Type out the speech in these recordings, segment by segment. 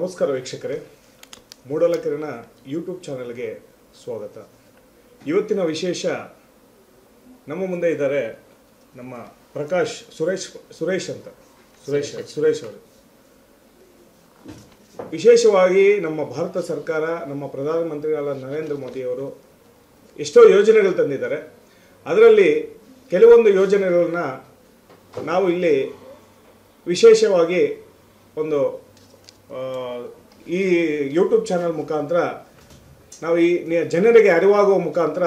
ನಮಸ್ಕಾರ ವೀಕ್ಷಕರೇ. ಮೂಡಲಕೆರೆನ ಯೂಟ್ಯೂಬ್ ಚಾನೆಲ್ಗೆ ಸ್ವಾಗತ. ಇವತ್ತಿನ ವಿಶೇಷ ನಮ್ಮ ಮುಂದೆ ಇದ್ದಾರೆ ನಮ್ಮ ಪ್ರಕಾಶ್ ಸುರೇಶ್ ಸುರೇಶ್ ಅಂತ. ಸುರೇಶ್ ಸುರೇಶ್. ಅವರು. ವಿಶೇಷವಾಗಿ ನಮ್ಮ ಭಾರತ ಸರ್ಕಾರ ನಮ್ಮ ಪ್ರಧಾನಮಂತ್ರಿಗಳಾದ ನರೇಂದ್ರ ಮೋದಿಯವರು ಎಷ್ಟೋ ಯೋಜನೆಗಳು ತಂದಿದ್ದಾರೆ. ಅದರಲ್ಲಿ ಕೆಲವೊಂದು ಯೋಜನೆಗಳನ್ನ ನಾವು ಇಲ್ಲಿ ವಿಶೇಷವಾಗಿ ಒಂದು ಈ ಯೂಟ್ಯೂಬ್ ಚಾನಲ್ ಮುಖಾಂತರ ನಾವು ಈ ಜನರಿಗೆ ಅರಿವಾಗುವ ಮುಖಾಂತರ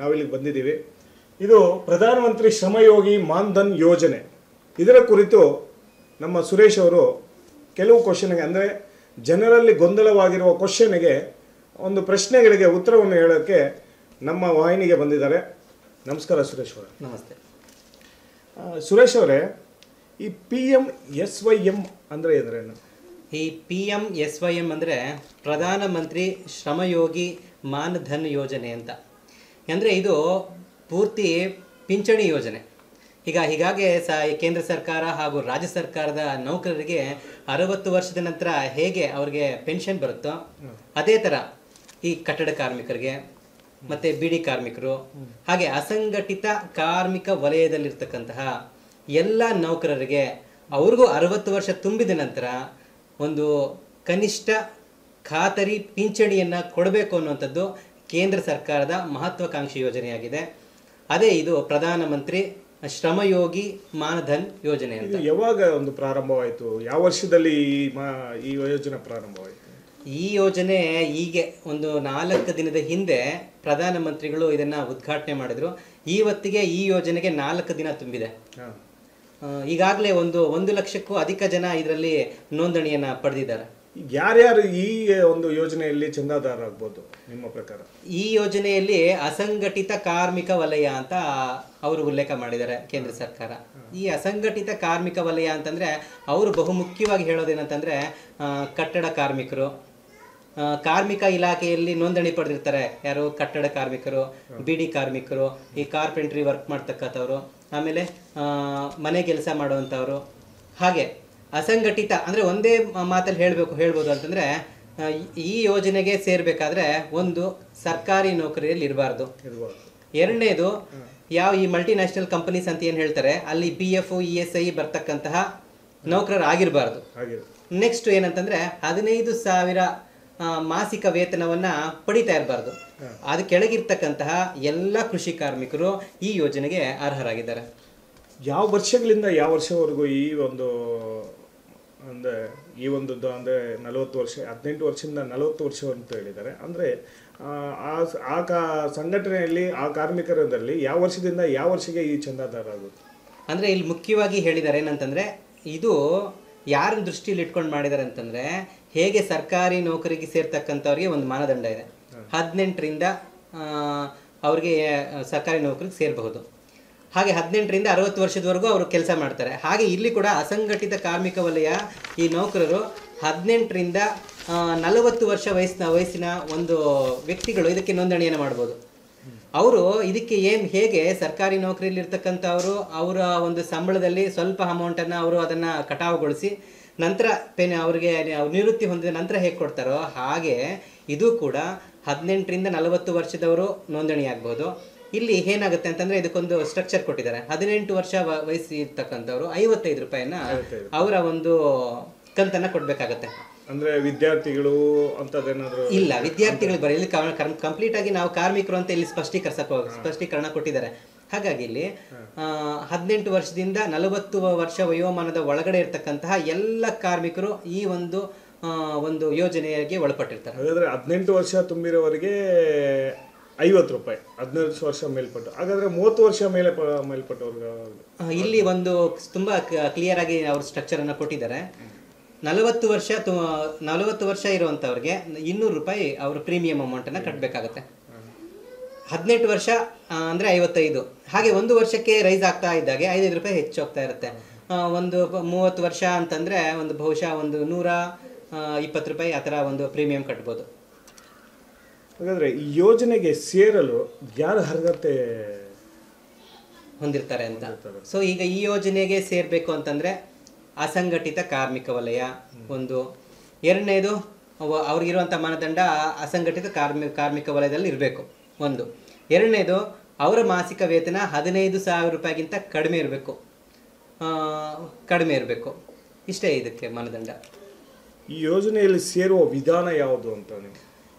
ನಾವಿಲ್ಲಿಗೆ ಬಂದಿದ್ದೀವಿ. ಇದು ಪ್ರಧಾನಮಂತ್ರಿ ಶ್ರಮಯೋಗಿ ಮಾನ್ಧನ್ ಯೋಜನೆ. ಇದರ ಕುರಿತು ನಮ್ಮ ಸುರೇಶ್ ಅವರು ಕೆಲವು ಕ್ವಶನ್ಗೆ ಅಂದರೆ ಜನರಲ್ಲಿ ಗೊಂದಲವಾಗಿರುವ ಕ್ವಶನ್ಗೆ ಒಂದು ಪ್ರಶ್ನೆಗಳಿಗೆ ಉತ್ತರವನ್ನು ಹೇಳೋಕ್ಕೆ ನಮ್ಮ ವಾಹಿನಿಗೆ ಬಂದಿದ್ದಾರೆ. ನಮಸ್ಕಾರ ಸುರೇಶ್ ಅವರೇ. ನಮಸ್ತೆ. ಸುರೇಶ್ ಅವರೇ ಈ P M S Y M ಅಂದರೆ ಏನ್ರೇನು ಈ P M S Y M ಅಂದರೆ ಪ್ರಧಾನಮಂತ್ರಿ ಶ್ರಮಯೋಗಿ ಮಾನಧನ್ ಯೋಜನೆ ಅಂತ. ಅಂದರೆ ಇದು ಪೂರ್ತಿ ಪಿಂಚಣಿ ಯೋಜನೆ. ಈಗ ಹೀಗಾಗಿ ಸ ಕೇಂದ್ರ ಸರ್ಕಾರ ಹಾಗೂ ರಾಜ್ಯ ಸರ್ಕಾರದ ನೌಕರರಿಗೆ ಅರವತ್ತು ವರ್ಷದ ನಂತರ ಹೇಗೆ ಅವ್ರಿಗೆ ಪೆನ್ಷನ್ ಬರುತ್ತೋ ಅದೇ ಥರ ಈ ಕಟ್ಟಡ ಕಾರ್ಮಿಕರಿಗೆ ಮತ್ತು ಬಿಡಿ ಕಾರ್ಮಿಕರು ಹಾಗೆ ಅಸಂಘಟಿತ ಕಾರ್ಮಿಕ ವಲಯದಲ್ಲಿರ್ತಕ್ಕಂತಹ ಎಲ್ಲ ನೌಕರರಿಗೆ ಅವ್ರಿಗೂ ಅರವತ್ತು ವರ್ಷ ತುಂಬಿದ ನಂತರ ಒಂದು ಕನಿಷ್ಠ ಖಾತರಿ ಪಿಂಚಣಿಯನ್ನು ಕೊಡಬೇಕು ಅನ್ನುವಂಥದ್ದು ಕೇಂದ್ರ ಸರ್ಕಾರದ ಮಹತ್ವಾಕಾಂಕ್ಷಿ ಯೋಜನೆಯಾಗಿದೆ. ಅದೇ ಇದು ಪ್ರಧಾನಮಂತ್ರಿ ಶ್ರಮಯೋಗಿ ಮಾನಧನ್ ಯೋಜನೆ ಅಂತ. ಯಾವಾಗ ಒಂದು ಪ್ರಾರಂಭವಾಯಿತು? ಯಾವ ವರ್ಷದಲ್ಲಿ ಈ ಮಾ ಈ ಯೋಜನೆ ಪ್ರಾರಂಭವಾಯಿತು? ಈ ಯೋಜನೆ ಹೀಗೆ ಒಂದು ನಾಲ್ಕು ದಿನದ ಹಿಂದೆ ಪ್ರಧಾನಮಂತ್ರಿಗಳು ಇದನ್ನು ಉದ್ಘಾಟನೆ ಮಾಡಿದ್ರು. ಇವತ್ತಿಗೆ ಈ ಯೋಜನೆಗೆ ನಾಲ್ಕು ದಿನ ತುಂಬಿದೆ. ಈಗಾಗಲೇ ಒಂದು ಒಂದು ಲಕ್ಷಕ್ಕೂ ಅಧಿಕ ಜನ ಇದರಲ್ಲಿ ನೋಂದಣಿಯನ್ನು ಪಡೆದಿದ್ದಾರೆ. ಯಾರ್ಯಾರು ಈ ಒಂದು ಯೋಜನೆಯಲ್ಲಿ ಚಂದಾದಾರರಾಗ್ಬೋದು ನಿಮ್ಮ ಪ್ರಕಾರ? ಈ ಯೋಜನೆಯಲ್ಲಿ ಅಸಂಘಟಿತ ಕಾರ್ಮಿಕ ವಲಯ ಅಂತ ಅವರು ಉಲ್ಲೇಖ ಮಾಡಿದ್ದಾರೆ ಕೇಂದ್ರ ಸರ್ಕಾರ. ಈ ಅಸಂಘಟಿತ ಕಾರ್ಮಿಕ ವಲಯ ಅಂತಂದರೆ ಅವರು ಬಹುಮುಖ್ಯವಾಗಿ ಹೇಳೋದೇನಂತಂದರೆ ಕಟ್ಟಡ ಕಾರ್ಮಿಕರು ಕಾರ್ಮಿಕ ಇಲಾಖೆಯಲ್ಲಿ ನೋಂದಣಿ ಪಡೆದಿರ್ತಾರೆ. ಯಾರು? ಕಟ್ಟಡ ಕಾರ್ಮಿಕರು ಬಿಡಿ ಕಾರ್ಮಿಕರು ಈ ಕಾರ್ಪೆಂಟ್ರಿ ವರ್ಕ್ ಮಾಡ್ತಕ್ಕಂಥವ್ರು ಆಮೇಲೆ ಮನೆ ಕೆಲಸ ಮಾಡುವಂಥವ್ರು. ಹಾಗೆ ಅಸಂಘಟಿತ ಅಂದರೆ ಒಂದೇ ಮಾತಲ್ಲಿ ಹೇಳಬೇಕು ಹೇಳ್ಬೋದು ಅಂತಂದರೆ ಈ- ಯೋಜನೆಗೆ ಸೇರಬೇಕಾದ್ರೆ ಒಂದು ಸರ್ಕಾರಿ ನೌಕರಿಯಲ್ಲಿ ಇರಬಾರ್ದು. ಎರಡನೇದು ಯಾವ ಈ ಮಲ್ಟಿನ್ಯಾಷನಲ್ ಕಂಪನೀಸ್ ಅಂತ ಏನು ಹೇಳ್ತಾರೆ ಅಲ್ಲಿ B F E S I ಬರ್ತಕ್ಕಂತಹ ನೌಕರರು ಆಗಿರಬಾರ್ದು ನೆಕ್ಸ್ಟ್ ಏನಂತಂದ್ರೆ ಹದಿನೈದು ಸಾವಿರ ಮಾಸಿಕ ವೇತನವನ್ನು ಪಡಿತಾ ಇರಬಾರ್ದು. ಅದು ಕೆಳಗಿರ್ತಕ್ಕಂತಹ ಎಲ್ಲ ಕೃಷಿ ಕಾರ್ಮಿಕರು ಈ ಯೋಜನೆಗೆ ಅರ್ಹರಾಗಿದ್ದಾರೆ. ಯಾವ ವರ್ಷಗಳಿಂದ ಯಾವ ವರ್ಷವರೆಗೂ ಈ ಒಂದು ಅಂದರೆ ಈ ಒಂದು ಅಂದರೆ ನಲವತ್ತು ವರ್ಷ ಹದಿನೆಂಟು ವರ್ಷದಿಂದ ನಲವತ್ತು ವರ್ಷ ಅಂತ ಹೇಳಿದ್ದಾರೆ. ಅಂದರೆ ಆ ಆ ಕಾ ಸಂಘಟನೆಯಲ್ಲಿ ಆ ಕಾರ್ಮಿಕರದಲ್ಲಿ ಯಾವ ವರ್ಷದಿಂದ ಯಾವ ವರ್ಷಕ್ಕೆ ಈ ಚಂದಾದಾರ ಆಗುತ್ತೆ? ಅಂದ್ರೆ ಇಲ್ಲಿ ಮುಖ್ಯವಾಗಿ ಹೇಳಿದ್ದಾರೆ ಏನಂತಂದರೆ ಇದು ಯಾರ ದೃಷ್ಟಿಯಲ್ಲಿ ಇಟ್ಕೊಂಡು ಮಾಡಿದ್ದಾರೆ ಅಂತಂದ್ರೆ ಹೇಗೆ ಸರ್ಕಾರಿ ನೌಕರಿಗೆ ಸೇರ್ತಕ್ಕಂಥವ್ರಿಗೆ ಒಂದು ಮಾನದಂಡ ಇದೆ. ಹದಿನೆಂಟರಿಂದ ಅವ್ರಿಗೆ ಸರ್ಕಾರಿ ನೌಕರಿಗೆ ಸೇರಬಹುದು. ಹಾಗೆ ಹದಿನೆಂಟರಿಂದ ಅರವತ್ತು ವರ್ಷದವರೆಗೂ ಅವರು ಕೆಲಸ ಮಾಡ್ತಾರೆ. ಹಾಗೆ ಇಲ್ಲಿ ಕೂಡ ಅಸಂಘಟಿತ ಕಾರ್ಮಿಕ ವಲಯ ಈ ನೌಕರರು ಹದಿನೆಂಟರಿಂದ ನಲವತ್ತು ವರ್ಷ ವಯಸ್ಸಿನ ವಯಸ್ಸಿನ ಒಂದು ವ್ಯಕ್ತಿಗಳು ಇದಕ್ಕೆ ನೋಂದಣಿಯನ್ನು ಮಾಡ್ಬೋದು. ಅವರು ಇದಕ್ಕೆ ಏನು ಹೇಗೆ ಸರ್ಕಾರಿ ನೌಕರಿಯಲ್ಲಿರ್ತಕ್ಕಂಥವರು ಅವರ ಒಂದು ಸಂಬಳದಲ್ಲಿ ಸ್ವಲ್ಪ ಅಮೌಂಟನ್ನು ಅವರು ಅದನ್ನು ಕಟಾವುಗೊಳಿಸಿ ನಂತರ ಪೆನ್ ಅವರಿಗೆ ಅವ್ರು ನಿವೃತ್ತಿ ಹೊಂದಿದ ನಂತರ ಹೇಗೆ ಕೊಡ್ತಾರೋ ಹಾಗೆ ಇದು ಕೂಡ ಹದಿನೆಂಟರಿಂದ ನಲವತ್ತು ವರ್ಷದವರು ನೋಂದಣಿ ಆಗ್ಬೋದು ಇಲ್ಲಿ ಏನಾಗುತ್ತೆ ಅಂತಂದ್ರೆ ಇದಕ್ಕೊಂದು ಸ್ಟ್ರಕ್ಚರ್ ಕೊಟ್ಟಿದ್ದಾರೆ. ಹದಿನೆಂಟು ವರ್ಷ ವಯಸ್ಸಿ ಇರ್ತಕ್ಕಂಥವ್ರು ಐವತ್ತೈದು ರೂಪಾಯಿನ ಅವರ ಒಂದು ಕಂತನ್ನ ಕೊಡ್ಬೇಕಾಗತ್ತೆ. ಅಂದ್ರೆ ವಿದ್ಯಾರ್ಥಿಗಳು ಅಂತದೇನಾದ್ರೂ? ಇಲ್ಲ ವಿದ್ಯಾರ್ಥಿಗಳು ಬರೀ ಇಲ್ಲಿ ಕಂಪ್ಲೀಟ್ ಆಗಿ ನಾವು ಕಾರ್ಮಿಕರು ಅಂತ ಇಲ್ಲಿ ಸ್ಪಷ್ಟೀಕರಿಸಕ್ ಹೋಗ್- ಸ್ಪಷ್ಟೀಕರಣ ಕೊಟ್ಟಿದ್ದಾರೆ. ಹಾಗಾಗಿ ಇಲ್ಲಿ ಹದಿನೆಂಟು ವರ್ಷದಿಂದ ನಲವತ್ತು ವರ್ಷ ವಯೋಮಾನದ ಒಳಗಡೆ ಇರತಕ್ಕಂತಹ ಎಲ್ಲ ಕಾರ್ಮಿಕರು ಈ ಒಂದು ಒಂದು ಯೋಜನೆಗೆ ಒಳಪಟ್ಟಿರ್ತಾರೆ. ಹಾಗಾದ್ರೆ ಹದಿನೆಂಟು ವರ್ಷ ತುಂಬಿರೋವರೆಗೆ ಐವತ್ತು ರೂಪಾಯಿ ಹದಿನೈದು ವರ್ಷ ಮೇಲ್ಪಟ್ಟು ಹಾಗಾದ್ರೆ ಮೂವತ್ತು ವರ್ಷ ಮೇಲೆ ಮೇಲ್ಪಟ್ಟು ಮೇಲ್ಪಟ್ಟವ್ರಿಗೆ ಇಲ್ಲಿ ಒಂದು ತುಂಬಾ ಕ್ಲಿಯರ್ ಆಗಿ ಅವ್ರ ಸ್ಟ್ರಕ್ಚರ್ ಅನ್ನ ಕೊಟ್ಟಿದ್ದಾರೆ. ನಲವತ್ತು ವರ್ಷ ನಲವತ್ತು ವರ್ಷ ಇರುವಂತವ್ರಿಗೆ ಇನ್ನೂರು ರೂಪಾಯಿ ಅವರು ಪ್ರೀಮಿಯಂ ಅಮೌಂಟ್ ಅನ್ನ ಕಟ್ಟಬೇಕಾಗತ್ತೆ ಹದಿನೆಂಟು ವರ್ಷ ಅಂದರೆ ಐವತ್ತೈದು. ಹಾಗೆ ಒಂದು ವರ್ಷಕ್ಕೆ ರೈಸ್ ಆಗ್ತಾ ಇದ್ದಾಗೆ ಐದೈದು ರೂಪಾಯಿ ಹೆಚ್ಚು ಹೋಗ್ತಾ ಇರುತ್ತೆ. ಒಂದು ಮೂವತ್ತು ವರ್ಷ ಅಂತಂದರೆ ಒಂದು ಬಹುಶಃ ಒಂದು ನೂರ ಇಪ್ಪತ್ತು ರೂಪಾಯಿ ಆ ಥರ ಒಂದು ಪ್ರೀಮಿಯಂ ಕಟ್ಬೋದು. ಹಾಗಾದರೆ ಈ ಯೋಜನೆಗೆ ಸೇರಲು ಯಾರು ಅರ್ಹತೆ ಹೊಂದಿರ್ತಾರೆ ಅಂತ. ಸೊ ಈಗ ಈ ಯೋಜನೆಗೆ ಸೇರಬೇಕು ಅಂತಂದರೆ ಅಸಂಘಟಿತ ಕಾರ್ಮಿಕ ವಲಯ ಒಂದು. ಎರಡನೇದು ಅವ- ಅವ್ರಿಗಿರುವಂಥ ಮಾನದಂಡ ಅಸಂಘಟಿತ ಕಾರ್ಮಿ ಕಾರ್ಮಿಕ ವಲಯದಲ್ಲಿ ಇರಬೇಕು. ಒಂದು. ಎರಡನೇದು ಅವರ ಮಾಸಿಕ ವೇತನ ಹದಿನೈದು ಸಾವಿರ ರೂಪಾಯಿಗಿಂತ ಕಡಿಮೆ ಇರಬೇಕು. ಕಡಿಮೆ ಇರಬೇಕು. ಇಷ್ಟೇ ಇದಕ್ಕೆ ಮಾನದಂಡ. ಈ ಯೋಜನೆಯಲ್ಲಿ ಸೇರುವ ವಿಧಾನ ಯಾವುದು ಅಂತ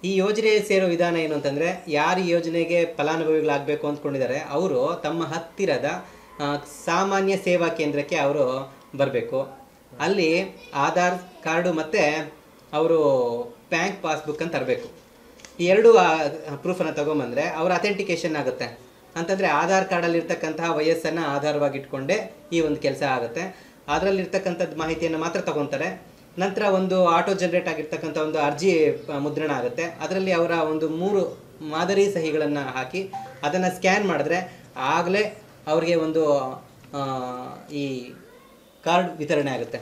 ಈ ಯೋಜನೆಯಲ್ಲಿ ಸೇರೋ ವಿಧಾನ ಏನು ಅಂತಂದರೆ ಯಾರು ಈ ಯೋಜನೆಗೆ ಫಲಾನುಭವಿಗಳಾಗಬೇಕು ಅಂದ್ಕೊಂಡಿದ್ದಾರೆ ಅವರು ತಮ್ಮ ಹತ್ತಿರದ ಸಾಮಾನ್ಯ ಸೇವಾ ಕೇಂದ್ರಕ್ಕೆ ಅವರು ಬರಬೇಕು. ಅಲ್ಲಿ ಆಧಾರ್ ಕಾರ್ಡು ಮತ್ತು ಅವರು ಬ್ಯಾಂಕ್ ಪಾಸ್ಬುಕ್ ಅಂತ ತರಬೇಕು. ಈ ಎರಡು ಪ್ರೂಫನ್ನು ತೊಗೊಂಬಂದರೆ ಅವ್ರ ಅಥೆಂಟಿಕೇಶನ್ ಆಗುತ್ತೆ. ಅಂತಂದರೆ ಆಧಾರ್ ಕಾರ್ಡಲ್ಲಿ ಇರ್ತಕ್ಕಂತಹ ವಯಸ್ಸನ್ನು ಆಧಾರವಾಗಿ ಇಟ್ಕೊಂಡೇ ಈ ಒಂದು ಕೆಲಸ ಆಗುತ್ತೆ. ಅದರಲ್ಲಿರ್ತಕ್ಕಂಥದ್ದು ಮಾಹಿತಿಯನ್ನು ಮಾತ್ರ ತಗೊತಾರೆ. ನಂತರ ಒಂದು ಆಟೋ ಜನ್ರೇಟ್ ಆಗಿರ್ತಕ್ಕಂಥ ಒಂದು ಅರ್ಜಿ ಮುದ್ರಣ ಆಗುತ್ತೆ. ಅದರಲ್ಲಿ ಅವರ ಒಂದು ಮೂರು ಮಾದರಿ ಸಹಿಗಳನ್ನು ಹಾಕಿ ಅದನ್ನು ಸ್ಕ್ಯಾನ್ ಮಾಡಿದ್ರೆ ಆಗಲೇ ಅವರಿಗೆ ಒಂದು ಈ ಕಾರ್ಡ್ ವಿತರಣೆ ಆಗುತ್ತೆ.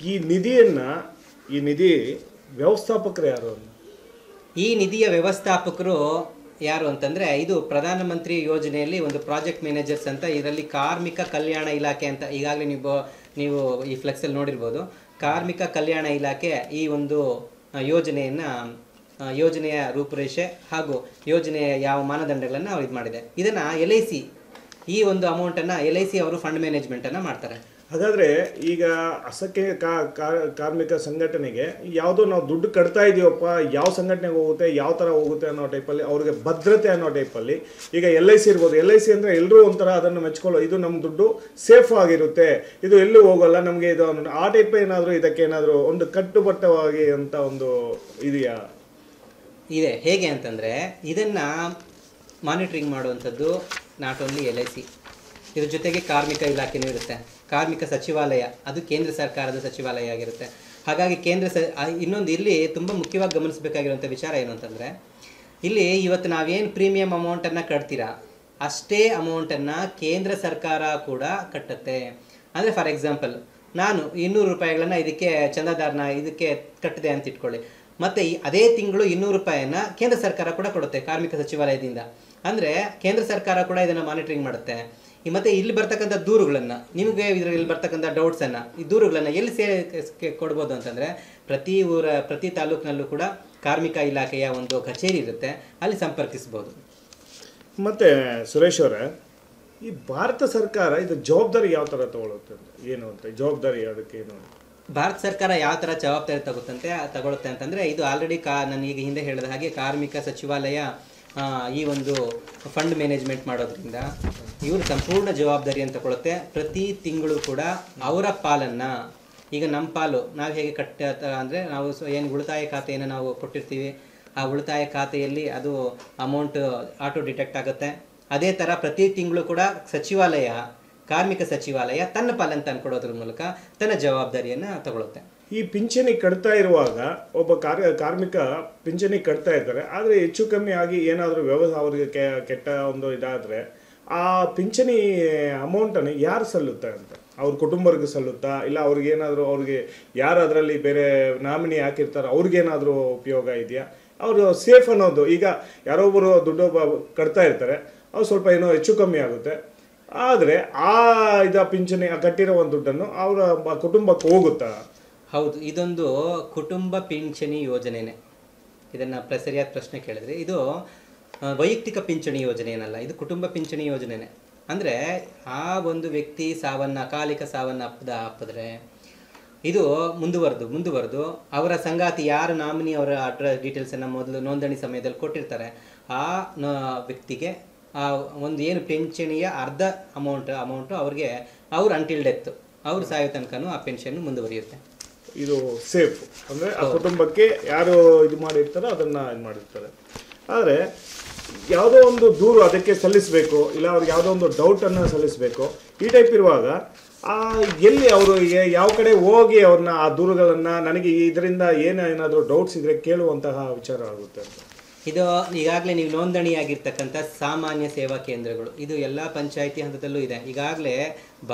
ಈ ನಿಧಿಯನ್ನು, ಈ ನಿಧಿ ವ್ಯವಸ್ಥಾಪಕರು ಯಾರು? ಈ ನಿಧಿಯ ವ್ಯವಸ್ಥಾಪಕರು ಯಾರು ಅಂತಂದರೆ, ಇದು ಪ್ರಧಾನಮಂತ್ರಿ ಯೋಜನೆಯಲ್ಲಿ ಒಂದು ಪ್ರಾಜೆಕ್ಟ್ ಮ್ಯಾನೇಜರ್ಸ್ ಅಂತ, ಇದರಲ್ಲಿ ಕಾರ್ಮಿಕ ಕಲ್ಯಾಣ ಇಲಾಖೆ ಅಂತ ಈಗಾಗಲೇ ನೀವು ನೀವು ಈ ಫ್ಲೆಕ್ಸಲ್ಲಿ ನೋಡಿರ್ಬೋದು. ಕಾರ್ಮಿಕ ಕಲ್ಯಾಣ ಇಲಾಖೆ ಈ ಒಂದು ಯೋಜನೆಯನ್ನು ಯೋಜನೆಯ ರೂಪುರೇಷೆ ಹಾಗೂ ಯೋಜನೆಯ ಯಾವ ಮಾನದಂಡಗಳನ್ನು ಇದು ಮಾಡಿದೆ ಇದನ್ನು ಎಲ್ ಈ ಒಂದು ಅಮೌಂಟನ್ನು ಎಲ್ ಐ ಸಿ ಅವರು ಫಂಡ್ ಮ್ಯಾನೇಜ್ಮೆಂಟನ್ನು ಮಾಡ್ತಾರೆ. ಹಾಗಾದ್ರೆ ಈಗ ಅಸಕ್ಕೆ ಕಾರ್ಮಿಕ ಸಂಘಟನೆಗೆ ಯಾವುದೋ ನಾವು ದುಡ್ಡು ಕಟ್ತಾ ಇದೀವಪ್ಪ, ಯಾವ ಸಂಘಟನೆಗೆ ಹೋಗುತ್ತೆ, ಯಾವ ಥರ ಹೋಗುತ್ತೆ ಅನ್ನೋ ಟೈಪಲ್ಲಿ ಅವ್ರಿಗೆ ಭದ್ರತೆ ಅನ್ನೋ ಟೈಪಲ್ಲಿ ಈಗ ಎಲ್ ಐ ಸಿ ಇರ್ಬೋದು. ಎಲ್ ಐ ಸಿ ಅಂದರೆ ಎಲ್ಲರೂ ಒಂಥರ ಅದನ್ನು ಮೆಚ್ಕೊಳ್ಳೋ, ಇದು ನಮ್ಮ ದುಡ್ಡು ಸೇಫ್ ಆಗಿರುತ್ತೆ, ಇದು ಎಲ್ಲೂ ಹೋಗಲ್ಲ, ನಮಗೆ ಇದು ಆ ಟೈಪ್ ಏನಾದರೂ ಇದಕ್ಕೆ ಏನಾದರೂ ಒಂದು ಕಟ್ಟುಬಟ್ಟವಾಗಿ ಅಂತ ಒಂದು ಇದೆಯಾ? ಇದೆ. ಹೇಗೆ ಅಂತಂದರೆ, ಇದನ್ನು ಮಾನಿಟ್ರಿಂಗ್ ಮಾಡುವಂಥದ್ದು not only L I C ಇದ್ರ ಜೊತೆಗೆ ಕಾರ್ಮಿಕ ಇಲಾಖೆನೂ ಇರುತ್ತೆ. ಕಾರ್ಮಿಕ ಸಚಿವಾಲಯ, ಅದು ಕೇಂದ್ರ ಸರ್ಕಾರದ ಸಚಿವಾಲಯ ಆಗಿರುತ್ತೆ. ಹಾಗಾಗಿ ಕೇಂದ್ರ ಸ ಇನ್ನೊಂದು ಇಲ್ಲಿ ತುಂಬ ಮುಖ್ಯವಾಗಿ ಗಮನಿಸಬೇಕಾಗಿರುವಂಥ ವಿಚಾರ ಏನು ಅಂತಂದರೆ, ಇಲ್ಲಿ ಇವತ್ತು ನಾವೇನು ಪ್ರೀಮಿಯಂ ಅಮೌಂಟನ್ನು ಕಟ್ತೀರಾ? ಅಷ್ಟೇ ಅಮೌಂಟನ್ನು ಕೇಂದ್ರ ಸರ್ಕಾರ ಕೂಡ ಕಟ್ಟುತ್ತೆ. ಅಂದರೆ ಫಾರ್ ಎಕ್ಸಾಂಪಲ್, ನಾನು ಇನ್ನೂರು ರೂಪಾಯಿಗಳನ್ನು ಇದಕ್ಕೆ ಚಂದಾದಾರನ ಇದಕ್ಕೆ ಕಟ್ಟಿದೆ ಅಂತ ಇಟ್ಕೊಳ್ಳಿ. ಮತ್ತು ಈ ಅದೇ ತಿಂಗಳು ಇನ್ನೂರು ರೂಪಾಯಿಯನ್ನು ಕೇಂದ್ರ ಸರ್ಕಾರ ಕೂಡ ಕೊಡುತ್ತೆ ಕಾರ್ಮಿಕ ಸಚಿವಾಲಯದಿಂದ. ಅಂದರೆ ಕೇಂದ್ರ ಸರ್ಕಾರ ಕೂಡ ಇದನ್ನು ಮಾನಿಟ್ರಿಂಗ್ ಮಾಡುತ್ತೆ. ಮತ್ತೆ ಇಲ್ಲಿ ಬರ್ತಕ್ಕಂಥ ದೂರುಗಳನ್ನು ನಿಮಗೆ ಇದರಲ್ಲಿ ಬರ್ತಕ್ಕಂಥ ಡೌಟ್ಸನ್ನು ಈ ದೂರುಗಳನ್ನು ಎಲ್ಲಿ ಸೇ ಕೊಡ್ಬೋದು ಅಂತಂದರೆ ಪ್ರತಿ ಊರ ಪ್ರತಿ ತಾಲೂಕಿನಲ್ಲೂ ಕೂಡ ಕಾರ್ಮಿಕ ಇಲಾಖೆಯ ಒಂದು ಕಚೇರಿ ಇರುತ್ತೆ ಅಲ್ಲಿ ಸಂಪರ್ಕಿಸ್ಬೋದು ಮತ್ತೆ ಸುರೇಶ್ ಅವರ ಈ ಭಾರತ ಸರ್ಕಾರ ಇದು ಜವಾಬ್ದಾರಿ ಯಾವ ಥರ ತಗೊಳುತ್ತೆ ಏನು ಅಂತ ಜವಾಬ್ದಾರಿ ಅದಕ್ಕೆ ಏನು ಅಂತ? ಭಾರತ ಸರ್ಕಾರ ಯಾವ ಥರ ಜವಾಬ್ದಾರಿ ತಗೊತಂತೆ ತಗೊಳುತ್ತೆ ಅಂತಂದರೆ ಇದು ಆಲ್ರೆಡಿ ಕಾ ನಾನು ಈಗ ಹಿಂದೆ ಹೇಳಿದ ಹಾಗೆ ಕಾರ್ಮಿಕ ಸಚಿವಾಲಯ ಈ ಒಂದು ಫಂಡ್ ಮ್ಯಾನೇಜ್ಮೆಂಟ್ ಮಾಡೋದ್ರಿಂದ ಇವರು ಸಂಪೂರ್ಣ ಜವಾಬ್ದಾರಿಯನ್ನು ತಗೊಳುತ್ತೆ ಪ್ರತಿ ತಿಂಗಳು ಕೂಡ ಅವರ ಪಾಲನ್ನು, ಈಗ ನಮ್ಮ ಪಾಲು, ನಾವು ಹೇಗೆ ಕಟ್ಟ, ಅಂದರೆ ನಾವು ಏನು ಉಳಿತಾಯ ಖಾತೆಯನ್ನು ನಾವು ಕೊಟ್ಟಿರ್ತೀವಿ, ಆ ಉಳಿತಾಯ ಖಾತೆಯಲ್ಲಿ ಅದು ಅಮೌಂಟ್ ಆಟೋ ಡಿಟೆಕ್ಟ್ ಆಗುತ್ತೆ. ಅದೇ ಥರ ಪ್ರತಿ ತಿಂಗಳು ಕೂಡ ಸಚಿವಾಲಯ, ಕಾರ್ಮಿಕ ಸಚಿವಾಲಯ ತನ್ನ ಪಾಲನ್ನು ತಂದು ಕೊಡೋದ್ರ ಮೂಲಕ ತನ್ನ ಜವಾಬ್ದಾರಿಯನ್ನು ತಗೊಳುತ್ತೆ. ಈ ಪಿಂಚಣಿ ಕಟ್ತಾ ಇರುವಾಗ ಒಬ್ಬ ಕಾರ್ಯ, ಕಾರ್ಮಿಕ ಪಿಂಚಣಿ ಕಟ್ತಾ ಇರ್ತಾರೆ ಆದರೆ ಹೆಚ್ಚು ಕಮ್ಮಿ ಆಗಿ ಏನಾದರೂ ವ್ಯವಸ್ಥೆ ಅವರಿಗೆ ಕೆಟ್ಟ ಒಂದು ಇದಾದರೆ ಆ ಪಿಂಚಣಿ ಅಮೌಂಟನ್ನು ಯಾರು ಸಲ್ಲುತ್ತೆ ಅಂತ? ಅವ್ರ ಕುಟುಂಬರಿಗೆ ಸಲ್ಲುತ್ತಾ? ಇಲ್ಲ ಅವ್ರಿಗೇನಾದರೂ ಅವ್ರಿಗೆ ಯಾರು ಅದರಲ್ಲಿ ಬೇರೆ ನಾಮಿನಿ ಹಾಕಿರ್ತಾರೋ ಅವ್ರಿಗೇನಾದರೂ ಉಪಯೋಗ ಇದೆಯಾ? ಅವರು ಸೇಫ್ ಅನ್ನೋದು, ಈಗ ಯಾರೊಬ್ಬರು ದುಡ್ಡು ಕಟ್ತಾ ಇರ್ತಾರೆ, ಅವ್ರು ಸ್ವಲ್ಪ ಏನೋ ಹೆಚ್ಚು ಕಮ್ಮಿ ಆಗುತ್ತೆ. ಆದರೆ ಆ ಇದ ಪಿಂಚಣಿ ಕಟ್ಟಿರೋ ಒಂದು ದುಡ್ಡನ್ನು ಅವರ ಕುಟುಂಬಕ್ಕೆ ಹೋಗುತ್ತಾ? ಹೌದು, ಇದೊಂದು ಕುಟುಂಬ ಪಿಂಚಣಿ ಯೋಜನೆನೇ. ಇದನ್ನು ಪ್ರಸರಿಯಾದ ಪ್ರಶ್ನೆ ಕೇಳಿದ್ರೆ. ಇದು ವೈಯಕ್ತಿಕ ಪಿಂಚಣಿ ಯೋಜನೆ ಏನಲ್ಲ, ಇದು ಕುಟುಂಬ ಪಿಂಚಣಿ ಯೋಜನೆನೇ. ಅಂದರೆ, ಆ ಒಂದು ವ್ಯಕ್ತಿ ಸಾವನ್ನು ಅಕಾಲಿಕ ಸಾವನ್ನು ಅಪ್ಪದ ಅಪ್ಪಿದ್ರೆ ಇದು ಮುಂದುವರೆದು ಮುಂದುವರೆದು, ಅವರ ಸಂಗಾತಿ ಯಾರು ನಾಮಿನಿ ಅವರ ಅಡ್ರೆಸ್ ಡೀಟೇಲ್ಸನ್ನು ಮೊದಲು ನೋಂದಣಿ ಸಮಯದಲ್ಲಿ ಕೊಟ್ಟಿರ್ತಾರೆ, ಆ ವ್ಯಕ್ತಿಗೆ, ಆ, ಒಂದು ಏನು ಪಿಂಚಣಿಯ ಅರ್ಧ ಅಮೌಂಟ್ ಅಮೌಂಟು ಅವ್ರಿಗೆ ಅವ್ರು ಅಂಟಿಲ್ ಡೆತ್ ಅವ್ರು ಸಾಯೋ ತನಕನೂ ಆ ಪೆನ್ಷನ್ ಮುಂದುವರಿಯುತ್ತೆ. ಇದು ಸೇಫ್. ಅಂದರೆ ಆ ಕುಟುಂಬಕ್ಕೆ ಯಾರು ಇದು ಮಾಡಿರ್ತಾರೋ ಅದನ್ನು ಇದು ಮಾಡಿರ್ತಾರೆ. ಆದರೆ ಯಾವುದೋ ಒಂದು ದೂರು ಅದಕ್ಕೆ ಸಲ್ಲಿಸಬೇಕು ಇಲ್ಲ ಅವ್ರಿಗೆ ಯಾವುದೋ ಒಂದು ಡೌಟನ್ನು ಸಲ್ಲಿಸಬೇಕು ಈ ಟೈಪ್ ಇರುವಾಗ ಆ ಎಲ್ಲಿ ಅವರು ಯಾವ ಕಡೆ ಹೋಗಿ ಅವ್ರನ್ನ ಆ ದೂರುಗಳನ್ನು ನನಗೆ ಇದರಿಂದ ಏನು ಏನಾದರೂ ಡೌಟ್ಸ್ ಇದ್ದರೆ ಕೇಳುವಂತಹ ವಿಚಾರ ಆಗುತ್ತೆ ಅಂತ. ಇದು ಈಗಾಗಲೇ ನೀವು ನೋಂದಣಿಯಾಗಿರ್ತಕ್ಕಂಥ ಸಾಮಾನ್ಯ ಸೇವಾ ಕೇಂದ್ರಗಳು. ಇದು ಎಲ್ಲ ಪಂಚಾಯಿತಿ ಹಂತದಲ್ಲೂ ಇದೆ. ಈಗಾಗಲೇ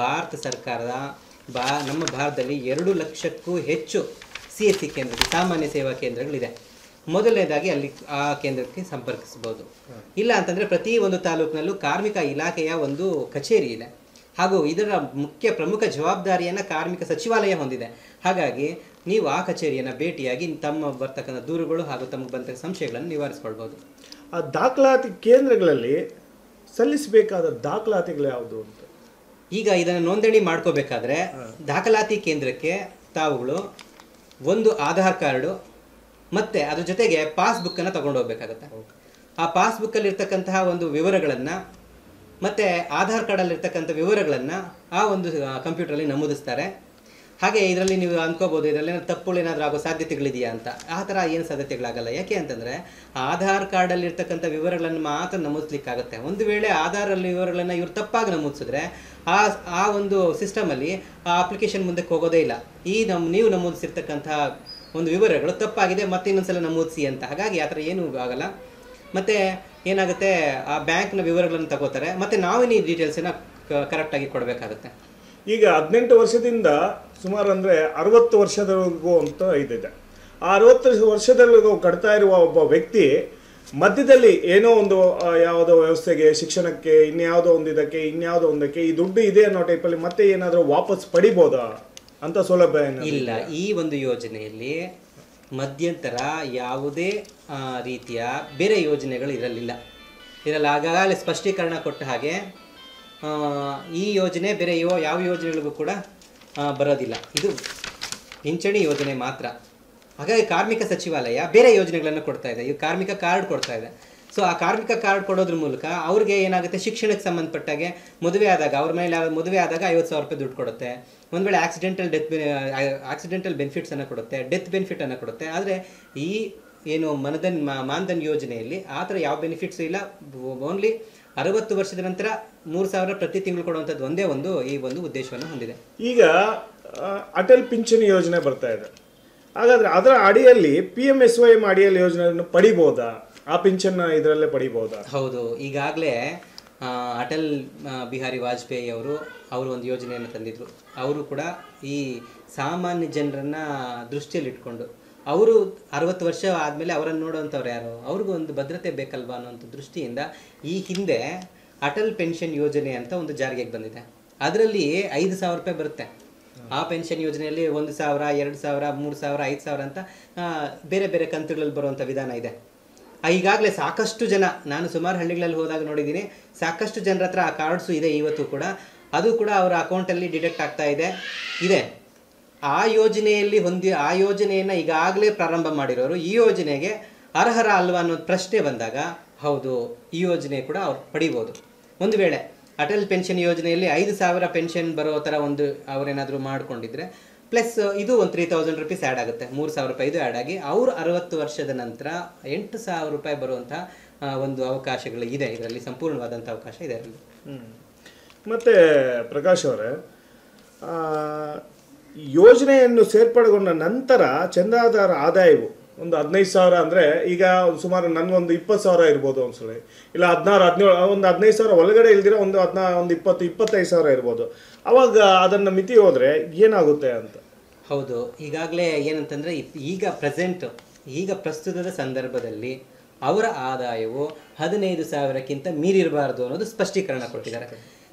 ಭಾರತ ಸರ್ಕಾರದ ಬಾ, ನಮ್ಮ ಭಾರತದಲ್ಲಿ ಎರಡು ಲಕ್ಷಕ್ಕೂ ಹೆಚ್ಚು ಸಿ ಎಸ್ ಸಿ ಕೇಂದ್ರಗಳು, ಸಾಮಾನ್ಯ ಸೇವಾ ಕೇಂದ್ರಗಳಿದೆ. ಮೊದಲನೇದಾಗಿ ಅಲ್ಲಿ ಆ ಕೇಂದ್ರಕ್ಕೆ ಸಂಪರ್ಕಿಸಬಹುದು ಇಲ್ಲ ಅಂತಂದರೆ ಪ್ರತಿ ಒಂದು ತಾಲೂಕಿನಲ್ಲೂ ಕಾರ್ಮಿಕ ಇಲಾಖೆಯ ಒಂದು ಕಚೇರಿ ಇದೆ. ಹಾಗೂ ಇದರ ಮುಖ್ಯ ಪ್ರಮುಖ ಜವಾಬ್ದಾರಿಯನ್ನು ಕಾರ್ಮಿಕ ಸಚಿವಾಲಯ ಹೊಂದಿದೆ. ಹಾಗಾಗಿ ನೀವು ಆ ಕಚೇರಿಯನ್ನು ಭೇಟಿಯಾಗಿ ತಮ್ಮ ಬರ್ತಕ್ಕಂಥ ದೂರುಗಳು ಹಾಗೂ ತಮಗೆ ಬಂದ ಸಂಶಯಗಳನ್ನು ನಿವಾರಿಸ್ಕೊಳ್ಬೋದು. ಆ ದಾಖಲಾತಿ ಕೇಂದ್ರಗಳಲ್ಲಿ ಸಲ್ಲಿಸಬೇಕಾದ ದಾಖಲಾತಿಗಳು ಯಾವುದು ಅಂತ? ಈಗ ಇದನ್ನು ನೋಂದಣಿ ಮಾಡ್ಕೋಬೇಕಾದ್ರೆ ದಾಖಲಾತಿ ಕೇಂದ್ರಕ್ಕೆ ತಾವುಗಳು ಒಂದು ಆಧಾರ್ ಕಾರ್ಡು ಮತ್ತೆ ಅದ್ರ ಜೊತೆಗೆ ಪಾಸ್ಬುಕ್ಕನ್ನು ತಗೊಂಡು ಹೋಗ್ಬೇಕಾಗತ್ತೆ. ಆ ಪಾಸ್ಬುಕ್ಕಲ್ಲಿ ಇರ್ತಕ್ಕಂತಹ ಒಂದು ವಿವರಗಳನ್ನು ಮತ್ತು ಆಧಾರ್ ಕಾರ್ಡಲ್ಲಿ ಇರ್ತಕ್ಕಂಥ ವಿವರಗಳನ್ನು ಆ ಒಂದು ಕಂಪ್ಯೂಟರಲ್ಲಿ ನಮೂದಿಸ್ತಾರೆ. ಹಾಗೆ ಇದರಲ್ಲಿ ನೀವು ಅನ್ಕೋಬಹುದು ಇದರಲ್ಲಿ ತಪ್ಪುಗಳು ಏನಾದರೂ ಆಗೋ ಸಾಧ್ಯತೆಗಳಿದೆಯಾ ಅಂತ. ಆ ಥರ ಏನು ಸಾಧ್ಯತೆಗಳಾಗಲ್ಲ. ಯಾಕೆ ಅಂತಂದರೆ, ಆಧಾರ್ ಕಾರ್ಡಲ್ಲಿ ಇರ್ತಕ್ಕಂಥ ವಿವರಗಳನ್ನು ಮಾತ್ರ ನಮೂದಿಸ್ಲಿಕ್ಕಾಗತ್ತೆ. ಒಂದು ವೇಳೆ ಆಧಾರಲ್ಲಿ ವಿವರಗಳನ್ನು ಇವರು ತಪ್ಪಾಗಿ ನಮೂದಿಸಿದ್ರೆ, ಆ ಆ ಒಂದು ಸಿಸ್ಟಮಲ್ಲಿ ಆ ಅಪ್ಲಿಕೇಶನ್ ಮುಂದಕ್ಕೆ ಹೋಗೋದೇ ಇಲ್ಲ. ಈ ನಮ್ಮ ನೀವು ನಮೂದಿಸಿರ್ತಕ್ಕಂಥ ಒಂದು ವಿವರಗಳು ತಪ್ಪಾಗಿದೆ, ಮತ್ತೆ ಇನ್ನೊಂದ್ಸಲ ನಮೂದಿಸಿ ಅಂತ. ಹಾಗಾಗಿ ಆ ಥರ ಏನೂ ಆಗಲ್ಲ. ಮತ್ತು ಏನಾಗುತ್ತೆ, ಆ ಬ್ಯಾಂಕ್ನ ವಿವರಗಳನ್ನು ತಗೋತಾರೆ, ಮತ್ತೆ ನಾವಿನ ಡೀಟೇಲ್ಸನ್ನು ಕರೆಕ್ಟಾಗಿ ಕೊಡಬೇಕಾಗುತ್ತೆ. ಈಗ ಹದಿನೆಂಟು ವರ್ಷದಿಂದ ಸುಮಾರು ಅಂದರೆ ಅರವತ್ತು ವರ್ಷದವರೆಗೂ ಅಂತ ಇದಿದೆ. ಆ ಅರವತ್ತು ವರ್ಷದವರೆಗೂ ಕಟ್ತಾ ಇರುವ ಒಬ್ಬ ವ್ಯಕ್ತಿ ಮಧ್ಯದಲ್ಲಿ ಏನೋ ಒಂದು ಯಾವುದೋ ವ್ಯವಸ್ಥೆಗೆ ಶಿಕ್ಷಣಕ್ಕೆ ಇನ್ಯಾವುದೋ ಒಂದು ಇದಕ್ಕೆ ಇನ್ಯಾವುದೋ ಒಂದಕ್ಕೆ ಈ ದುಡ್ಡು ಇದೆ ಅನ್ನೋ ಟೈಪಲ್ಲಿ ಮತ್ತೆ ಏನಾದರೂ ವಾಪಸ್ ಪಡಿಬೋದಾ ಅಂತ ಸೌಲಭ್ಯ ಇಲ್ಲ ಈ ಒಂದು ಯೋಜನೆಯಲ್ಲಿ ಮಧ್ಯಂತರ ಯಾವುದೇ ರೀತಿಯ ಬೇರೆ ಯೋಜನೆಗಳು ಇರಲಿಲ್ಲ. ಇದರಲ್ಲಿ ಆಗಾಗಲೇ ಸ್ಪಷ್ಟೀಕರಣ ಕೊಟ್ಟ ಹಾಗೆ ಈ ಯೋಜನೆ ಬೇರೆ ಯೋ ಯಾವ ಯೋಜನೆಗಳಿಗೂ ಕೂಡ ಬರೋದಿಲ್ಲ. ಇದು ಪಿಂಚಣಿ ಯೋಜನೆ ಮಾತ್ರ. ಹಾಗಾಗಿ ಕಾರ್ಮಿಕ ಸಚಿವಾಲಯ ಬೇರೆ ಯೋಜನೆಗಳನ್ನು ಕೊಡ್ತಾ ಇದೆ. ಈ ಕಾರ್ಮಿಕ ಕಾರ್ಡ್ ಕೊಡ್ತಾ ಇದೆ. ಸೊ ಆ ಕಾರ್ಮಿಕ ಕಾರ್ಡ್ ಕೊಡೋದ್ರ ಮೂಲಕ ಅವ್ರಿಗೆ ಏನಾಗುತ್ತೆ? ಶಿಕ್ಷಣಕ್ಕೆ ಸಂಬಂಧಪಟ್ಟಾಗೆ ಮದುವೆ ಆದಾಗ, ಅವ್ರ ಮೇಲೆ ಮದುವೆ ಆದಾಗ ಐವತ್ತು ಸಾವಿರ ರೂಪಾಯಿ ದುಡ್ಡು ಕೊಡುತ್ತೆ. ಒಂದು ವೇಳೆ ಆಕ್ಸಿಡೆಂಟಲ್ ಡೆತ್ ಆಕ್ಸಿಡೆಂಟಲ್ ಬೆನಿಫಿಟ್ಸನ್ನು ಕೊಡುತ್ತೆ ಡೆತ್ ಬೆನಿಫಿಟನ್ನು ಕೊಡುತ್ತೆ. ಆದರೆ ಈ ಏನು ಮನದನ್ ಮಾನ್ಧನ್ ಯೋಜನೆಯಲ್ಲಿ ಆ ಥರ ಯಾವ ಬೆನಿಫಿಟ್ಸು ಇಲ್ಲ. ಓನ್ಲಿ ಅರವತ್ತು ವರ್ಷದ ನಂತರ ಮೂರು ಸಾವಿರ ಪ್ರತಿ ತಿಂಗಳು ಕೊಡುವಂಥದ್ದು ಒಂದೇ ಒಂದು ಈ ಒಂದು ಉದ್ದೇಶವನ್ನು ಹೊಂದಿದೆ. ಈಗ ಅಟಲ್ ಪಿಂಚಣಿ ಯೋಜನೆ ಬರ್ತಾ ಇದೆ. ಹಾಗಾದ್ರೆ ಅದರ ಅಡಿಯಲ್ಲಿ P M S Y M ಅಡಿಯಲ್ಲಿ ಯೋಜನೆಯನ್ನು ಪಡಿಬೋದಾ? ಆ ಪಿಂಚನ್ನ ಇದರಲ್ಲೇ ಪಡಿಬೋದಾ? ಹೌದು ಈಗಾಗಲೇ ಅಟಲ್ ಬಿಹಾರಿ ವಾಜಪೇಯಿ ಅವರು ಅವರು ಒಂದು ಯೋಜನೆಯನ್ನು ತಂದಿದ್ರು. ಅವರು ಕೂಡ ಈ ಸಾಮಾನ್ಯ ಜನರನ್ನ ದೃಷ್ಟಿಯಲ್ಲಿಟ್ಕೊಂಡು ಅವರು ಅರವತ್ತು ವರ್ಷ ಆದಮೇಲೆ ಅವರನ್ನು ನೋಡುವಂಥವ್ರು ಯಾರು? ಅವ್ರಿಗೂ ಒಂದು ಭದ್ರತೆ ಬೇಕಲ್ವಾ ಅನ್ನೋಂಥ ದೃಷ್ಟಿಯಿಂದ ಈ ಹಿಂದೆ ಅಟಲ್ ಪೆನ್ಷನ್ ಯೋಜನೆ ಅಂತ ಒಂದು ಜಾರಿಗೆ ಬಂದಿದೆ. ಅದರಲ್ಲಿ ಐದು ಸಾವಿರ ರೂಪಾಯಿ ಬರುತ್ತೆ. ಆ ಪೆನ್ಷನ್ ಯೋಜನೆಯಲ್ಲಿ ಒಂದು ಸಾವಿರ, ಎರಡು ಸಾವಿರ, ಮೂರು ಸಾವಿರ, ಐದು ಸಾವಿರ ಅಂತ ಬೇರೆ ಬೇರೆ ಕಂತುಗಳಲ್ಲಿ ಬರುವಂಥ ವಿಧಾನ ಇದೆ. ಈಗಾಗಲೇ ಸಾಕಷ್ಟು ಜನ, ನಾನು ಸುಮಾರು ಹಳ್ಳಿಗಳಲ್ಲಿ ಹೋದಾಗ ನೋಡಿದ್ದೀನಿ, ಸಾಕಷ್ಟು ಜನರ ಹತ್ರ ಆ ಕಾರ್ಡ್ಸು ಇದೆ ಇವತ್ತು ಕೂಡ. ಅದು ಕೂಡ ಅವರ ಅಕೌಂಟಲ್ಲಿ ಡಿಡಕ್ಟ್ ಆಗ್ತಾ ಇದೆ. ಇದೆ. ಆ ಯೋಜನೆಯಲ್ಲಿ ಹೊಂದಿ ಆ ಯೋಜನೆಯನ್ನು ಈಗಾಗಲೇ ಪ್ರಾರಂಭ ಮಾಡಿರೋರು ಈ ಯೋಜನೆಗೆ ಅರ್ಹರ ಅಲ್ವಾ ಅನ್ನೋ ಪ್ರಶ್ನೆ ಬಂದಾಗ, ಹೌದು, ಈ ಯೋಜನೆ ಕೂಡ ಅವ್ರು ಪಡಿಬೋದು. ಒಂದು ವೇಳೆ ಅಟಲ್ ಪೆನ್ಷನ್ ಯೋಜನೆಯಲ್ಲಿ ಐದು ಸಾವಿರ ಪೆನ್ಷನ್ ಬರೋ ಥರ ಒಂದು ಅವರೇನಾದರೂ ಮಾಡಿಕೊಂಡಿದ್ರೆ, ಪ್ಲಸ್ ಇದು ಒಂದು ತ್ರೀ ತೌಸಂಡ್ ರುಪೀಸ್ ಆ್ಯಡ್ ಆಗುತ್ತೆ. ಮೂರು ಸಾವಿರ ರೂಪಾಯಿ ಇದು ಆ್ಯಡ್ ಆಗಿ ಅವರು ಅರವತ್ತು ವರ್ಷದ ನಂತರ ಎಂಟು ಸಾವಿರ ರೂಪಾಯಿ ಬರುವಂಥ ಒಂದು ಅವಕಾಶಗಳು ಇದೆ. ಇದರಲ್ಲಿ ಸಂಪೂರ್ಣವಾದಂಥ ಅವಕಾಶ ಇದೆ. ಅದರಲ್ಲಿ ಮತ್ತು ಪ್ರಕಾಶ್ ಅವರೇ ಯೋಜನೆಯನ್ನು ಸೇರ್ಪಡೆಗೊಂಡ ನಂತರ ಚಂದಾದಾರ ಆದಾಯವು ಒಂದು ಹದಿನೈದು ಸಾವಿರ ಅಂದರೆ ಈಗ ಸುಮಾರು ನನಗೊಂದು ಇಪ್ಪತ್ತು ಸಾವಿರ ಇರ್ಬೋದು ಒಂದ್ಸಲ. ಇಲ್ಲ ಹದಿನಾರು, ಹದಿನೇಳು, ಒಂದು ಹದಿನೈದು ಸಾವಿರ ಒಳಗಡೆ ಇಲ್ದಿರೋ ಒಂದು ಹದಿನಾ, ಒಂದು ಇಪ್ಪತ್ತು, ಇಪ್ಪತ್ತೈದು ಸಾವಿರ ಇರ್ಬೋದು. ಅವಾಗ ಅದನ್ನು ಮಿತಿ ಹೋದರೆ ಏನಾಗುತ್ತೆ ಅಂತ? ಹೌದು. ಈಗಾಗಲೇ ಏನಂತಂದರೆ ಈಗ ಪ್ರೆಸೆಂಟ್ ಈಗ ಪ್ರಸ್ತುತದ ಸಂದರ್ಭದಲ್ಲಿ ಅವರ ಆದಾಯವು ಹದಿನೈದು ಸಾವಿರಕ್ಕಿಂತ ಮೀರಿರಬಾರ್ದು ಅನ್ನೋದು ಸ್ಪಷ್ಟೀಕರಣ ಕೊಟ್ಟಿದ್ದಾರೆ.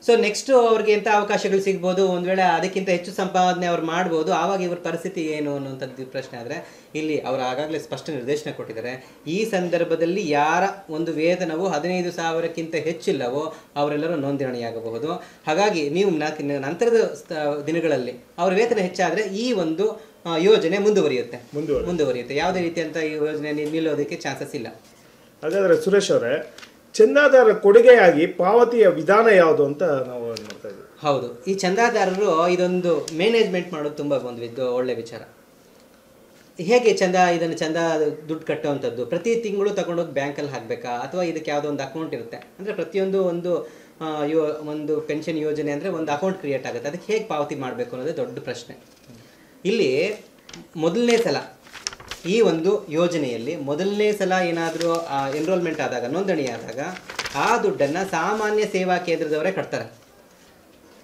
ಸೊ ನೆಕ್ಸ್ಟ್ ಅವ್ರಿಗೆ ಎಂಥ ಅವಕಾಶಗಳು ಸಿಗ್ಬೋದು? ಒಂದು ವೇಳೆ ಅದಕ್ಕಿಂತ ಹೆಚ್ಚು ಸಂಪಾದನೆ ಅವ್ರು ಮಾಡ್ಬೋದು ಆವಾಗ ಇವ್ರ ಪರಿಸ್ಥಿತಿ ಏನು ಅನ್ನುವಂಥದ್ದು ಪ್ರಶ್ನೆ ಆದರೆ ಇಲ್ಲಿ ಅವರು ಆಗಾಗಲೇ ಸ್ಪಷ್ಟ ನಿರ್ದೇಶನ ಕೊಟ್ಟಿದ್ದಾರೆ. ಈ ಸಂದರ್ಭದಲ್ಲಿ ಯಾರ ಒಂದು ವೇತನವು ಹದಿನೈದು ಸಾವಿರಕ್ಕಿಂತ ಹೆಚ್ಚಿಲ್ಲವೋ ಅವರೆಲ್ಲರೂ ನೋಂದಣಿಯಾಗಬಹುದು. ಹಾಗಾಗಿ ನೀವು ನಂತರದ ದಿನಗಳಲ್ಲಿ ಅವರ ವೇತನ ಹೆಚ್ಚಾದರೆ ಈ ಒಂದು ಯೋಜನೆ ಮುಂದುವರಿಯುತ್ತೆ. ಮುಂದುವರಿ ಮುಂದುವರಿಯುತ್ತೆ. ಯಾವುದೇ ರೀತಿಯಂತ ಈ ಯೋಜನೆ ನಿಲ್ಲೋದಕ್ಕೆ ಚಾನ್ಸಸ್ ಇಲ್ಲ. ಹಾಗಾದರೆ ಸುರೇಶ್ ಅವರೇ ಚಂದಾದಾರ ಕೊಡುಗೆಯಾಗಿ ಪಾವತಿಯ ವಿಧಾನ ಯಾವುದು ಅಂತ ನಾವು ನೋಡ್ತಾ ಹೌದು. ಈ ಚಂದಾದಾರರು ಇದೊಂದು ಮ್ಯಾನೇಜ್ಮೆಂಟ್ ಮಾಡೋದು ತುಂಬ ಒಂದು ಒಳ್ಳೆ ವಿಚಾರ. ಹೇಗೆ ಚಂದ ಇದನ್ನು ಚಂದ ದುಡ್ಡು ಕಟ್ಟುವಂಥದ್ದು? ಪ್ರತಿ ತಿಂಗಳು ತಗೊಂಡೋಗಿ ಬ್ಯಾಂಕಲ್ಲಿ ಹಾಕಬೇಕಾ? ಅಥವಾ ಇದಕ್ಕೆ ಯಾವುದೋ ಒಂದು ಅಕೌಂಟ್ ಇರುತ್ತೆ? ಅಂದರೆ ಪ್ರತಿಯೊಂದು ಒಂದು ಯೋ, ಒಂದು ಪೆನ್ಷನ್ ಯೋಜನೆ ಅಂದರೆ ಒಂದು ಅಕೌಂಟ್ ಕ್ರಿಯೇಟ್ ಆಗುತ್ತೆ. ಅದಕ್ಕೆ ಹೇಗೆ ಪಾವತಿ ಮಾಡಬೇಕು ಅನ್ನೋದೇ ದೊಡ್ಡ ಪ್ರಶ್ನೆ. ಇಲ್ಲಿ ಮೊದಲನೇ ಸಲ ಈ ಒಂದು ಯೋಜನೆಯಲ್ಲಿ ಮೊದಲನೇ ಸಲ ಏನಾದರೂ ಎನ್ರೋಲ್ಮೆಂಟ್ ಆದಾಗ, ನೋಂದಣಿ ಆದಾಗ ಆ ದುಡ್ಡನ್ನು ಸಾಮಾನ್ಯ ಸೇವಾ ಕೇಂದ್ರದವರೇ ಕಟ್ತಾರೆ.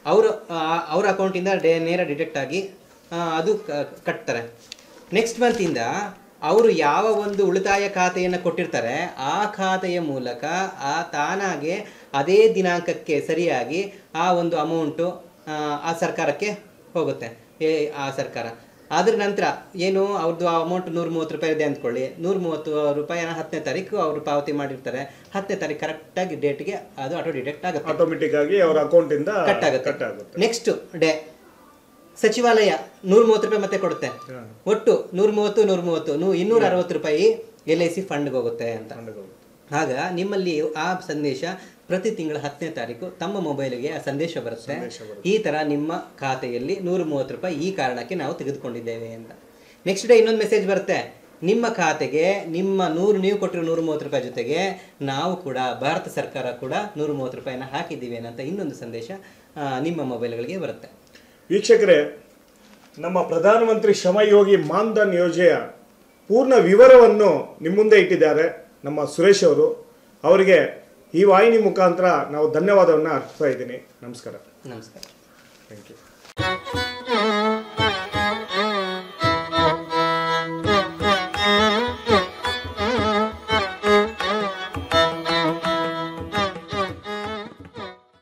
ಅವರು ಅವ್ರ ಅಕೌಂಟಿಂದ ಡೇ, ನೇರ ಡಿಟೆಕ್ಟ್ ಆಗಿ ಅದು ಕಟ್ತಾರೆ. ನೆಕ್ಸ್ಟ್ ಮಂತಿಂದ ಅವರು ಯಾವ ಒಂದು ಉಳಿತಾಯ ಖಾತೆಯನ್ನು ಕೊಟ್ಟಿರ್ತಾರೆ, ಆ ಖಾತೆಯ ಮೂಲಕ ಆ ತಾನಾಗೆ ಅದೇ ದಿನಾಂಕಕ್ಕೆ ಸರಿಯಾಗಿ ಆ ಒಂದು ಅಮೌಂಟು ಆ ಸರ್ಕಾರಕ್ಕೆ ಹೋಗುತ್ತೆ. ಆ ಸರ್ಕಾರ. ಅದ್ರ ನಂತರ ಏನು ಅವ್ರದ್ದು ಅಮೌಂಟ್ ನೂರ ಮೂವತ್ತು ರೂಪಾಯಿ ಇದೆ ಅಂದ್ಕೊಳ್ಳಿ. ನೂರ ಮೂವತ್ತು ರೂಪಾಯಿನ ಹತ್ತನೇ ತಾರೀಕು ಅವರು ಪಾವತಿ ಮಾಡಿರ್ತಾರೆ. ಹತ್ತನೇ ತಾರೀಕು ಕರೆಕ್ಟಾಗಿ ಡೇಟ್ಗೆ ಅದು ಆಟೋ ಡಿಟೆಕ್ಟ್ ಆಗುತ್ತೆ. ಆಟೋಮೆಟಿಕ್ ಆಗಿ ಅವರ ಅಕೌಂಟಿಂದ ಕಟ್ ಆಗುತ್ತೆ. ಕಟ್ ಆಗುತ್ತೆ. ನೆಕ್ಸ್ಟ್ ಡೇ ಸಚಿವಾಲಯ ನೂರ ಮೂವತ್ತು ರೂಪಾಯಿ ಮತ್ತೆ ಕೊಡುತ್ತೆ. ಒಟ್ಟು ನೂರ ಮೂವತ್ತು ನೂರ ಮೂವತ್ತು ನೂ ಇನ್ನೂರ ಅರವತ್ತು ರೂಪಾಯಿ ಎಲ್ ಐ ಸಿ ಫಂಡ್ಗೆ ಹೋಗುತ್ತೆ ಅಂತ. ಆಗ ನಿಮ್ಮಲ್ಲಿ ಆ ಸಂದೇಶ ಪ್ರತಿ ತಿಂಗಳ ಹತ್ತನೇ ತಾರೀಕು ತಮ್ಮ ಮೊಬೈಲ್ಗೆ ಆ ಸಂದೇಶ ಬರುತ್ತೆ. ಈ ತರ ನಿಮ್ಮ ಖಾತೆಯಲ್ಲಿ ನೂರ ಮೂವತ್ತು ರೂಪಾಯಿ ಈ ಕಾರಣಕ್ಕೆ ನಾವು ತೆಗೆದುಕೊಂಡಿದ್ದೇವೆ ಅಂತ. ನೆಕ್ಸ್ಟ್ ಡೇ ಇನ್ನೊಂದು ಮೆಸೇಜ್ ಬರುತ್ತೆ. ನಿಮ್ಮ ಖಾತೆಗೆ ನಿಮ್ಮ ನೂರು ನೀವು ಕೊಟ್ಟಿರೋ ನೂರ ಮೂವತ್ತು ರೂಪಾಯಿ ಜೊತೆಗೆ ನಾವು ಕೂಡ ಭಾರತ ಸರ್ಕಾರ ಕೂಡ ನೂರ ಮೂವತ್ತು ರೂಪಾಯಿನ ಹಾಕಿದ್ದೀವಿ ಅಂತ ಇನ್ನೊಂದು ಸಂದೇಶ ನಿಮ್ಮ ಮೊಬೈಲ್ಗಳಿಗೆ ಬರುತ್ತೆ. ವೀಕ್ಷಕರೇ ನಮ್ಮ ಪ್ರಧಾನಮಂತ್ರಿ ಶ್ರಮಯೋಗಿ ಮಾನ್ಧನ್ ಯೋಜನೆಯ ಪೂರ್ಣ ವಿವರವನ್ನು ನಿಮ್ಮ ಮುಂದೆ ಇಟ್ಟಿದ್ದಾರೆ. ನಮ್ಮ ಸುರೇಶ್ ಅವರು ಅವರಿಗೆ ಈ ವಾಹಿನಿ ಮುಖಾಂತರ ನಾವು ಧನ್ಯವಾದವನ್ನು ಅರ್ಪಿಸ್ತಾ ಇದ್ದೀನಿ. ನಮಸ್ಕಾರ. ನಮಸ್ಕಾರ. Thank you